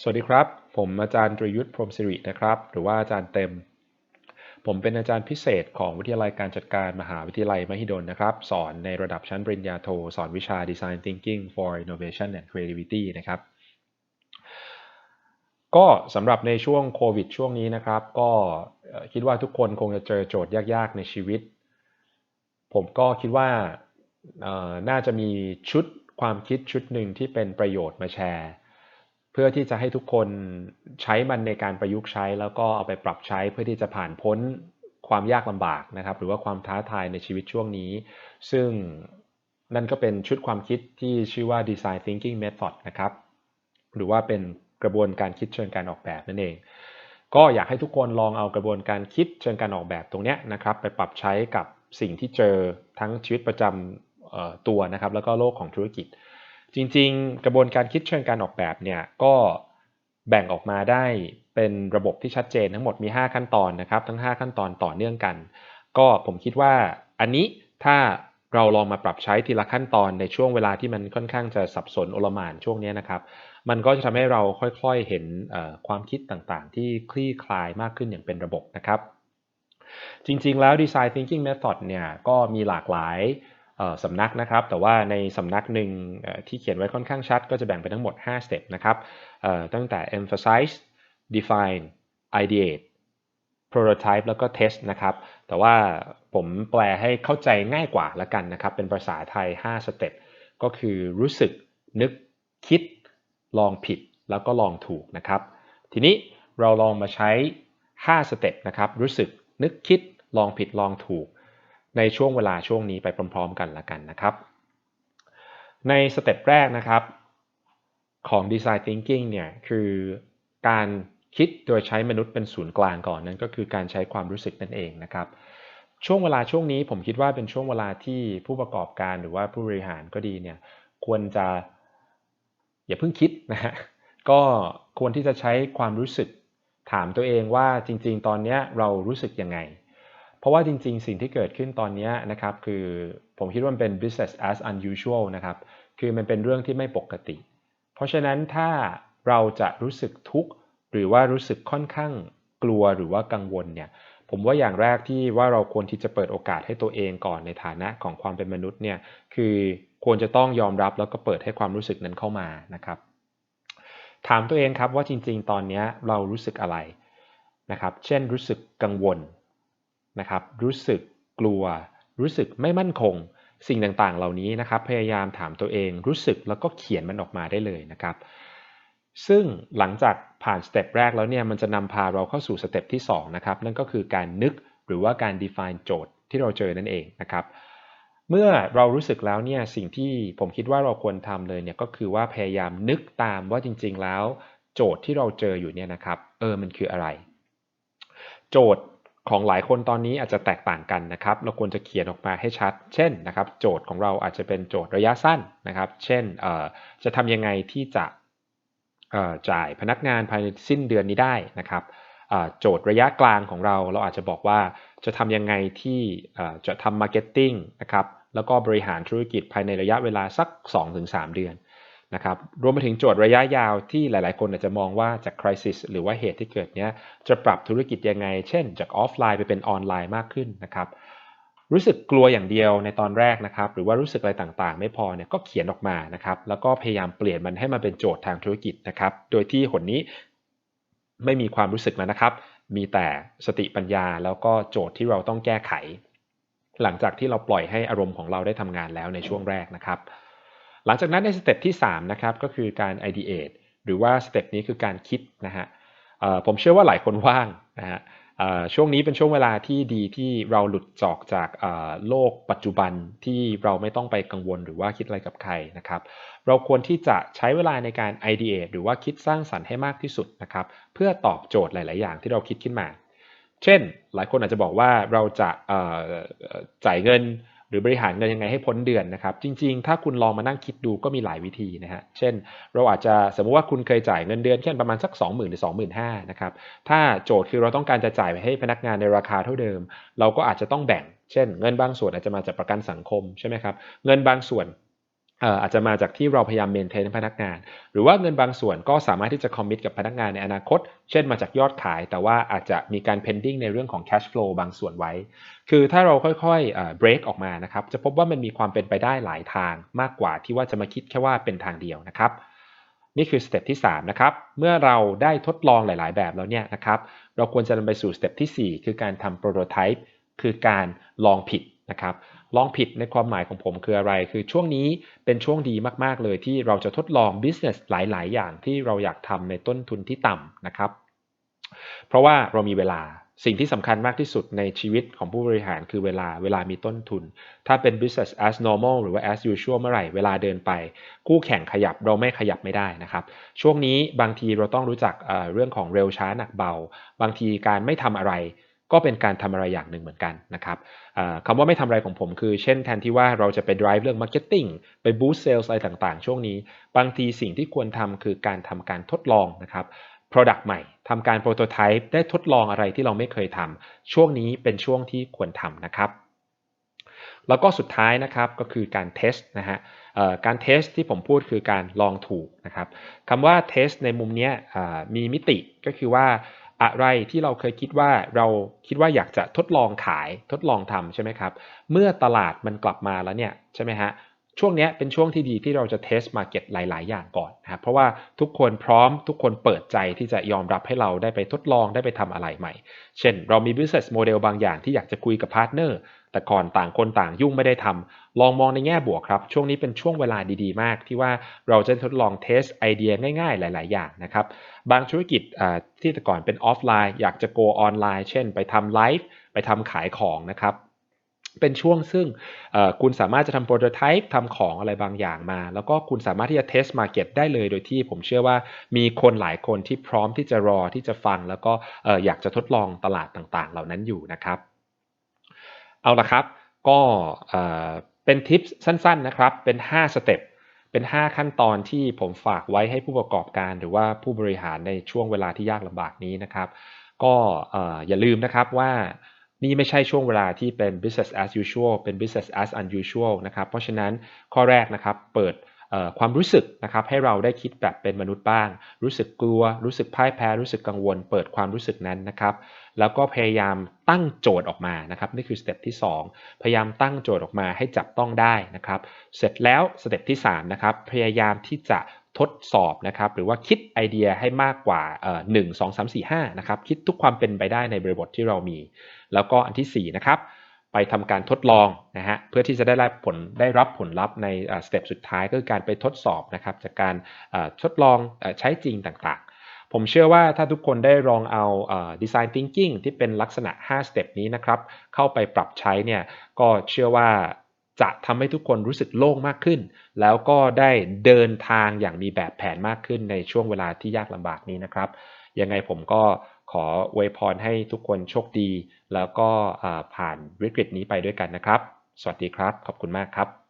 สวัสดีครับ ผมอาจารย์ตรียุทธพรมสิรินะครับ หรือว่าอาจารย์เต็ม ผมเป็นอาจารย์พิเศษของวิทยาลัยการจัดการมหาวิทยาลัยมหิดลนะครับ สอนในระดับชั้นปริญญาโท สอนวิชา Design Thinking for Innovation and Creativity นะครับ ก็สำหรับในช่วงโควิดช่วงนี้นะครับ ก็คิดว่าทุกคนคงจะเจอโจทย์ยากๆในชีวิต ผมก็คิดว่าน่าจะมีชุดความคิดชุดหนึ่งที่เป็นประโยชน์มาแชร์ เพื่อที่จะให้ทุกคนใช้มันในการประยุกต์ใช้ แล้วก็เอาไปปรับใช้เพื่อที่จะผ่านพ้นความยากลำบากนะครับ หรือว่าความท้าทายในชีวิตช่วงนี้ ซึ่งนั่นก็เป็นชุดความคิดที่ชื่อว่า Design Thinking Method นะครับ หรือว่าเป็นกระบวนการคิดเชิงการออกแบบนั่นเอง ก็อยากให้ทุกคนลองเอากระบวนการคิดเชิงการออกแบบตรงนี้นะครับ ไปปรับใช้กับสิ่งที่เจอทั้งชีวิตประจำตัวนะครับ แล้วก็โลกของธุรกิจ จริงๆ กระบวนการคิดเชิงการออกแบบเนี่ยก็แบ่งออกมาได้เป็นระบบที่ชัดเจนทั้งหมดมี 5 ขั้นตอนนะครับ ทั้ง 5 ขั้นตอนต่อเนื่องกัน ก็ผมคิดว่าอันนี้ถ้าเราลองมาปรับใช้ทีละขั้นตอนในช่วงเวลาที่มันค่อนข้างจะสับสนโอลมานช่วงนี้นะครับ มันก็จะทำให้เราค่อยๆเห็นความคิดต่างๆ ที่คลี่คลายมากขึ้นอย่างเป็นระบบนะครับ จริงๆแล้ว Design Thinking Method เนี่ยก็มีหลากหลาย สำนักนะครับ แต่ว่าในสำนักหนึ่งที่เขียนไว้ค่อนข้างชัด ก็จะแบ่งเป็นทั้งหมด5สเต็ปนะครับตั้งแต่ emphasize define ideate prototype แล้วก็ test นะครับ แต่ว่าผมแปลให้เข้าใจง่ายกว่าละกันนะครับ เป็นภาษาไทย5สเต็ปก็คือรู้สึก นึก คิด ลองผิด แล้วก็ลองถูกนะครับ ทีนี้เราลองมาใช้5สเต็ปนะครับ รู้สึก นึก คิด ลองผิด ลองถูก ในช่วงเวลาช่วงนี้ไปพร้อม ๆ กันละกันนะครับ ในสเต็ปแรกนะครับของ Design Thinking เนี่ยคือการคิดโดยใช้มนุษย์เป็นศูนย์กลางก่อนนั่นก็คือการใช้ความรู้สึกนั่นเองนะครับ ช่วงเวลาช่วงนี้ผมคิดว่าเป็นช่วงเวลาที่ผู้ประกอบการหรือว่าผู้บริหารก็ดีเนี่ยควรจะอย่าเพิ่งคิดนะฮะก็ควรที่จะใช้ความรู้สึกถามตัวเองว่าจริง ๆ ตอนนี้เรารู้สึกยังไง เพราะว่าจริง ๆ สิ่งที่เกิดขึ้นตอนนี้นะครับคือผมคิดว่ามันเป็น business as unusual นะครับคือมันเป็นเรื่องที่ไม่ปกติ เพราะฉะนั้นถ้าเราจะรู้สึกทุกข์หรือว่ารู้สึกค่อนข้างกลัวหรือว่ากังวลเนี่ยผมว่าอย่างแรกที่ว่าเราควรที่จะเปิดโอกาสให้ตัวเองก่อนในฐานะของความเป็นมนุษย์เนี่ยคือควรจะต้องยอมรับแล้วก็เปิดให้ความรู้สึกนั้นเข้ามานะครับ ถามตัวเองครับว่าจริง ๆ ตอนนี้เรารู้สึกอะไรนะครับ เช่นรู้สึกกังวล นะครับ รู้สึกกลัว รู้สึกไม่มั่นคง สิ่งต่างๆ เหล่านี้นะครับ พยายามถามตัวเอง รู้สึกแล้วก็เขียนมันออกมาได้เลยนะครับ ซึ่งหลังจากผ่านสเต็ปแรกแล้วเนี่ย มันจะนำพาเราเข้าสู่สเต็ปที่2นะครับ นั่นก็คือการนึกหรือว่าการ define โจทย์ที่เราเจอนั่นเองนะครับ เมื่อเรารู้สึกแล้วเนี่ย สิ่งที่ผมคิดว่าเราควรทำเลยเนี่ย ก็คือว่าพยายามนึกตามว่าจริง ๆ แล้ว โจทย์ที่เราเจออยู่เนี่ยนะครับ เออ มันคืออะไร โจทย์ ของหลายคนตอนนี้อาจจะแตกต่างกันนะครับ เราควรจะเขียนออกมาให้ชัด เช่นนะครับ โจทย์ของเราอาจจะเป็นโจทย์ระยะสั้นนะครับ เช่นเอ่อจะทำยังไงที่จะเอ่อจ่ายพนักงานภายในสิ้นเดือนนี้ได้นะครับอ่าโจทย์ระยะกลางของเราเราอาจจะบอกว่าจะทำยังไงที่เอ่อจะทำมาร์เก็ตติ้งนะครับแล้วก็บริหารธุรกิจภายในระยะเวลาสัก 2-3 เดือน นะครับรวมไปถึงโจทย์ระยะยาวที่หลายๆ คนอาจจะมองว่าจากคริสิสหรือว่าเหตุที่เกิดเนี้ยจะปรับธุรกิจยังไง เช่น จากออฟไลน์ไปเป็นออนไลน์มากขึ้นนะครับรู้สึกกลัวอย่างเดียวในตอนแรกนะครับ หรือว่ารู้สึกอะไรต่างๆ ไม่พอเนี่ยก็เขียนออกมานะครับ แล้วก็พยายามเปลี่ยนมันให้มันเป็นโจทย์ทางธุรกิจนะครับ โดยที่หนนี้ไม่มีความรู้สึกแล้วนะครับ มีแต่สติปัญญาแล้วก็โจทย์ที่เราต้องแก้ไข หลังจากที่เราปล่อยให้อารมณ์ของเราได้ทำงานแล้วในช่วงแรกนะครับ หลังจากนั้นในสเต็ปที่3นะครับก็คือการ ideate หรือว่าสเต็ปนี้คือการคิดนะฮะผมเชื่อว่าหลายคนว่างนะฮะช่วงนี้เป็นช่วงเวลาที่ดีที่เราหลุดจอกจากโลกปัจจุบันที่เราไม่ต้องไปกังวลหรือว่าคิดอะไรกับใครนะครับ เราควรที่จะใช้เวลาในการ ideate หรือว่าคิดสร้างสรรค์ให้มากที่สุดนะครับเพื่อตอบโจทย์หลาย ๆ อย่างที่เราคิดขึ้นมา เช่น หลายคนอาจจะบอกว่าเราจะจ่ายเงิน หรือบริหารเงินยังไงให้พ้นเดือนนะครับจริงๆ ถ้าคุณลองมานั่งคิดดูก็มีหลายวิธีนะฮะเช่น เราอาจจะสมมุติว่าคุณเคยจ่ายเงินเดือนแค่ประมาณสัก 20,000หรือ25,000นะครับถ้าโจทย์คือเราต้องการจะจ่ายไปให้พนักงานในราคาเท่าเดิม เราก็อาจจะต้องแบ่ง เช่น เงินบางส่วนอาจจะมาจากประกันสังคมใช่ไหมครับเงินบางส่วน อาจจะมาจากที่เราพยายามเมนเทนพนักงาน หรือว่าเงินบางส่วนก็สามารถที่จะคอมมิตกับพนักงานในอนาคต เช่นมาจากยอดขาย แต่ว่าอาจจะมีการ pending ในเรื่องของ cash flow บางส่วนไว้ คือถ้าเราค่อยๆ break ออกมานะครับจะพบว่ามันมีความเป็นไปได้หลายทางมากกว่าที่ว่าจะมาคิดแค่ว่าเป็นทางเดียวนะครับนี่คือสเต็ปที่3นะครับเมื่อเราได้ทดลองหลาย ๆ แบบแล้วเนี่ยนะครับเราควรจะนำไปสู่สเต็ปที่ 4 คือการทำโปรโตไทป์คือการลองผิด นะครับลองผิดในความหมายของผมคืออะไร คือช่วงนี้เป็นช่วงดีมากๆเลยที่เราจะทดลอง business หลาย ๆ อย่างที่เราอยากทำในต้นทุนที่ต่ำนะครับ เพราะว่าเรามีเวลาสิ่งที่สำคัญมากที่สุดในชีวิตของผู้บริหารคือเวลาเวลามีต้นทุน ถ้าเป็น business as normal หรือว่า as usual เมื่อไหร่เวลาเดินไป คู่แข่งขยับเราไม่ขยับไม่ได้นะครับ ช่วงนี้บางทีเราต้องรู้จักเเรื่องของเร็วช้าหนักเบา บางทีการไม่ทำอะไร ก็เป็นการทำอะไรอย่างหนึ่งเหมือนกันนะครับคำว่าไม่ทำอะไรของผมคือ เช่นแทนที่ว่าเราจะไป drive เรื่อง marketing ไป boost sales อะไรต่างๆ ช่วงนี้ บางทีสิ่งที่ควรทำคือการทำการทดลองนะครับ Product ใหม่ทำการ Prototype ได้ทดลองอะไรที่เราไม่เคยทำช่วงนี้เป็นช่วงที่ควรทำนะครับแล้วก็สุดท้ายนะครับก็คือการเทสนะฮะการเทสที่ผมพูดคือการลองถูกนะครับคำว่าเทสในมุมนี้มีมิติก็คือว่า อะไรที่เราเคยคิดว่าเราคิดว่าอยากจะทดลองขายทดลองทำใช่ไหมครับ เมื่อตลาดมันกลับมาแล้วเนี่ยใช่ไหมฮะ ช่วงนี้เป็นช่วงที่ดีที่เราจะเทสมาเก็ตหลาย ๆ อย่างก่อนนะครับเพราะว่าทุกคนพร้อมทุกคนเปิดใจที่จะยอมรับให้เราได้ไปทดลองได้ไปทำอะไรใหม่ เช่น เรามี business model บางอย่างที่อยากจะคุยกับพาร์ทเนอร์แต่ก่อนต่างคนต่างยุ่งไม่ได้ทำลองมองในแง่บวกครับ ช่วงนี้เป็นช่วงเวลาดี ๆ มาก ที่ว่าเราจะทดลองเทสไอเดียง่าย ๆ หลาย ๆ อย่างนะครับบางธุรกิจที่แต่ก่อนเป็นออฟไลน์ อยากจะ go ออนไลน์ เช่น ไปทำไลฟ์ไปทำขายของนะครับ เป็นช่วงซึ่งคุณสามารถจะทำโปรโตไทป์ทำของอะไรบางอย่างมา แล้วก็คุณสามารถที่จะเทสมาเก็ตได้เลย โดยที่ผมเชื่อว่ามีคนหลายคนที่พร้อมที่จะรอที่จะฟัง แล้วก็อยากจะทดลองตลาดต่างๆ เหล่านั้นอยู่นะครับ เอาละครับ ก็เป็นทิปสั้นๆนะครับ เป็น 5 สเต็ปเป็น 5 ขั้นตอนที่ผมฝากไว้ให้ผู้ประกอบการ หรือว่าผู้บริหารในช่วงเวลาที่ยากลำบากนี้นะครับ ก็อย่าลืมนะครับว่า นี่ไม่ใช่ช่วงเวลาที่เป็น business as usual เป็น business as unusual นะครับ เพราะฉะนั้นข้อแรกนะครับเปิดความรู้สึกนะครับให้เราได้คิดแบบเป็นมนุษย์บ้าง รู้สึกกลัว รู้สึกพ่ายแพ้ รู้สึกกังวล เปิดความรู้สึกนั้นนะครับแล้วก็พยายามตั้งโจทย์ออกมานะครับนี่คือสเต็ปที่ 2 พยายามตั้งโจทย์ออกมาให้จับต้องได้นะครับเสร็จแล้วสเต็ปที่3นะครับพยายามที่จะทดสอบนะครับหรือว่าคิดไอเดียให้มากกว่าหนึ่งสองสามสี่ห้านะครับคิดทุกความเป็นไปได้ในบริบทที่เรามี แล้วก็อันที่ 4 นะครับ ไปทำการทดลองนะฮะเพื่อที่จะได้รับผลได้รับผลลัพธ์ในสเต็ปสุดท้ายก็คือการไปทดสอบนะครับจากการทดลองใช้จริงต่างๆ ผมเชื่อว่าถ้าทุกคนได้ลองเอา design thinking ที่เป็นลักษณะ 5 สเต็ปนี้นะครับเข้าไปปรับใช้เนี่ยก็เชื่อว่าจะทำให้ทุกคนรู้สึกโล่งมากขึ้น แล้วก็ได้เดินทางอย่างมีแบบแผนมากขึ้นในช่วงเวลาที่ยากลำบากนี้นะครับ ยังไงผมก็ ขออวยพรให้ทุกคนโชคดี แล้วก็ผ่านวิกฤตนี้ไปด้วยกันนะครับ สวัสดีครับ ขอบคุณมากครับ